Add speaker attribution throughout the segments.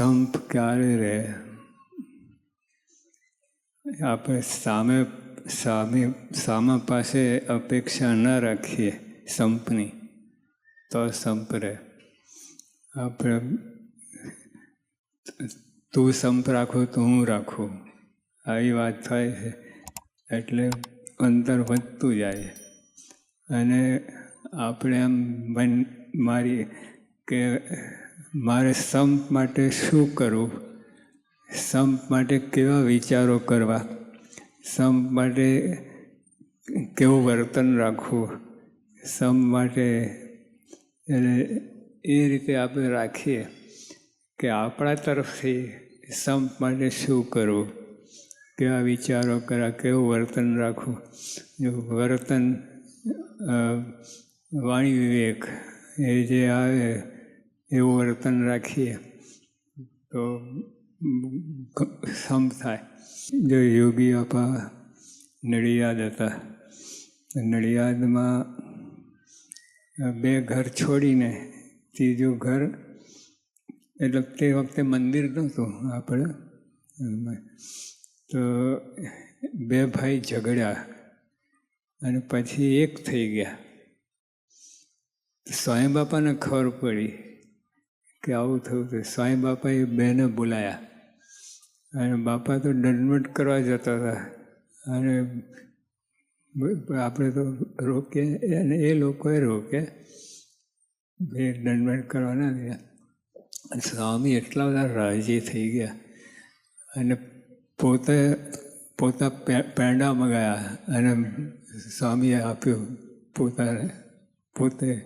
Speaker 1: સંપ ક્યારે રહે. આપણે સામે સામે, સામા પાસે અપેક્ષા ન રાખીએ સંપની, તો સંપ રહે. આપણે, તું સંપ રાખો, તો હું રાખું. આવી વાત થાય છે, એટલે અંતર વધતું જાય. અને આપણે આમ મન મારી કે મારે સંપ માટે શું કરવું? સંપ માટે કેવા વિચારો કરવા? સંપ માટે કેવું વર્તન રાખવું? સંપ માટે એટલે એ રીતે આપણે રાખીએ કે આપણા તરફથી સંપ માટે શું કરવું? કેવા વિચારો કરા કેવું વર્તન રાખવું? વર્તન વાણી વિવેક એ જે આવે એવું વર્તન રાખીએ, તો સમ થાય. જો યોગી આપા નડિયાદ હતા નડિયાદમાં બે ઘર છોડીને ત્રીજું ઘર, એટલે તે વખતે મંદિર નહોતું આપણે. તો બે ભાઈ ઝઘડ્યા અને પછી એક થઈ ગયા. સ્વામી બાપાને ખબર પડી કે આવું થયું તો સ્વામી બાપાએ બેને બોલાયા. અને બાપા તો દંડમટ કરવા જતા હતા. અને આપણે તો રોકીએ અને એ લોકોએ રોકે. બે દંડવટ કરવાના ગયા સ્વામી એટલા બધા રાજી થઈ ગયા. અને પોતે પોતા પેંડા મગાયા અને સ્વામીએ આપ્યું પોતાને પોતે.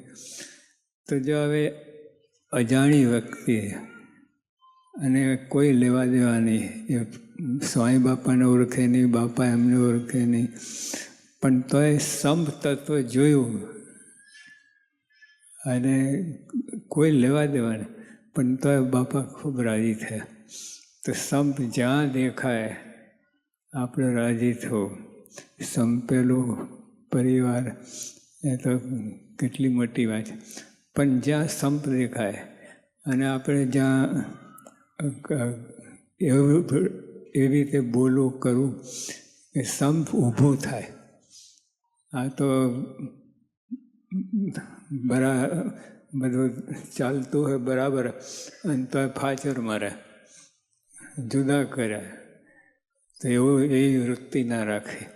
Speaker 1: તો જો હવે અજાણી વ્યક્તિ અને કોઈ લેવા દેવા નહીં. એ સ્વામી બાપાને ઓળખે નહીં, બાપા એમને ઓળખે નહીં. પણ તોય સંપ તત્વ જોયું અને કોઈ લેવા દેવા નહીં. પણ તોય બાપા ખૂબ રાજી થયા. તો સંપ જ્યાં દેખાય, આપણે રાજી થવું. સંપેલું પરિવાર, એ તો કેટલી મોટી વાત પણ જ્યાં સંપ દેખાય અને આપણે જ્યાં એવું રીતે બોલવું કરવું કે સંપ ઊભું થાય. આ તો બરા, બધું ચાલતું હોય બરાબર, અને તો ફાચર મારે, જુદા કરે. તો એવું એવી વૃત્તિ ના રાખે.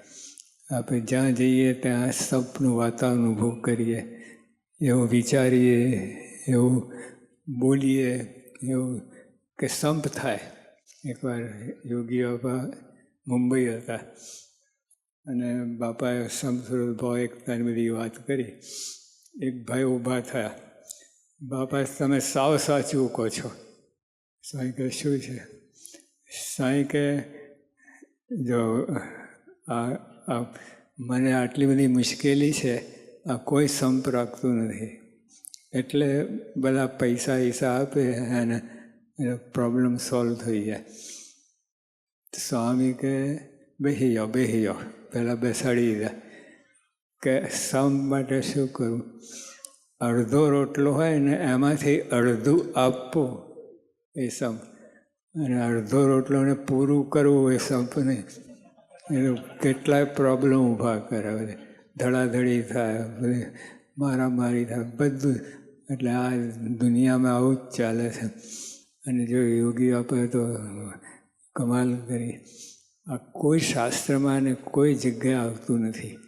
Speaker 1: આપણે જ્યાં જઈએ, ત્યાં સપનું વાતાવરણ ઊભું કરીએ, એવું વિચારીએ, એવું બોલીએ, એવું કે સંપ થાય. એકવાર યોગી બાપા મુંબઈ હતા અને બાપાએ સંસ્કૃત ભાવ એકતાની બધી વાત કરી. એક ભાઈ ઊભા થયા. બાપા, તમે સાવ સાચું કહો છો. સાંઈ કે, શું છે? સાંઈ કે, જો આ, મને આટલી બધી મુશ્કેલી છે, આ કોઈ સંપ રાખતું નથી. એટલે બધા પૈસા ઈસા આપે અને પ્રોબ્લેમ સોલ્વ થઈ જાય. સ્વામી કે બેસી જાઓ બેસી જાઓ પહેલાં બેસાડી દીધા. કે સંપ માટે શું કરવું અડધો રોટલો હોય ને એમાંથી અડધું આપવું એ સંપ અને અડધો રોટલોને પૂરું કરવું એ સંપને એનું કેટલાય પ્રોબ્લેમ ઊભા કરે ધડાધડી થાય બધી મારામારી થાય બધું એટલે આ દુનિયામાં આવું જ ચાલે છે. અને જો યોગી આપે તો કમાલ કરી. આ કોઈ શાસ્ત્રમાં ને કોઈ જગ્યાએ આવતું નથી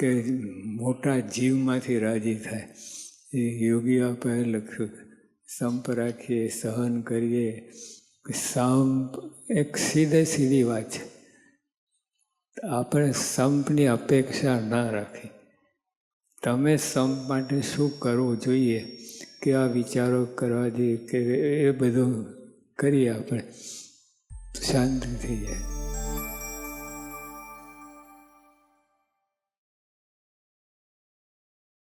Speaker 1: કે મોટા જીવમાંથી રાજી થાય. એ યોગી આપે લખ્યું, સંપ રાખીએ, સહન કરીએ. સંપ એક સીધે સીધી વાત છે. આપણે સંપની અપેક્ષા ના રાખી. તમે સંપ માટે શું કરવું જોઈએ? કેવા વિચારો કરવા જોઈએ કે એ બધું કરીએ આપણે. શાંતિ થઈ જાય.